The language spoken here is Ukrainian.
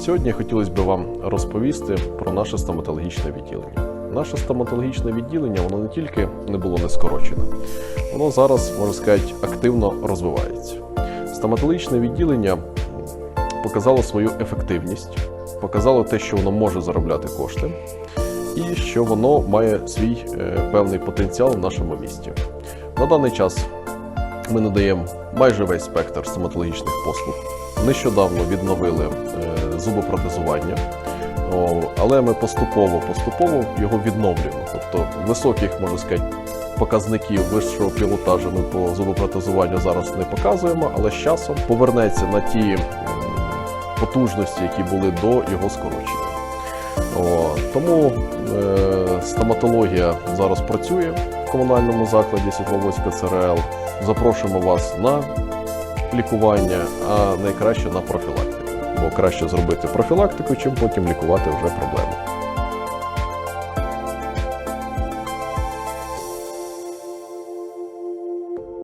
Сьогодні хотілося б вам розповісти про наше стоматологічне відділення. Наше стоматологічне відділення воно не тільки не було не скорочене, воно зараз, можна сказати, активно розвивається. Стоматологічне відділення показало свою ефективність, показало те, що воно може заробляти кошти, і що воно має свій е, певний потенціал в нашому місті. На даний час ми надаємо майже весь спектр стоматологічних послуг. Нещодавно відновили е, зубопротезування, але ми поступово поступово його відновлюємо. Тобто високих, можна сказати, показників вищого пілотажу ми по зубопротезуванню зараз не показуємо, але з часом повернеться на ті потужності, які були до його скорочення. О, тому е, стоматологія зараз працює в комунальному закладі Світловодська ЦРЛ. Запрошуємо вас на лікування, а найкраще на профілактику. Бо краще зробити профілактику, чим потім лікувати вже проблему.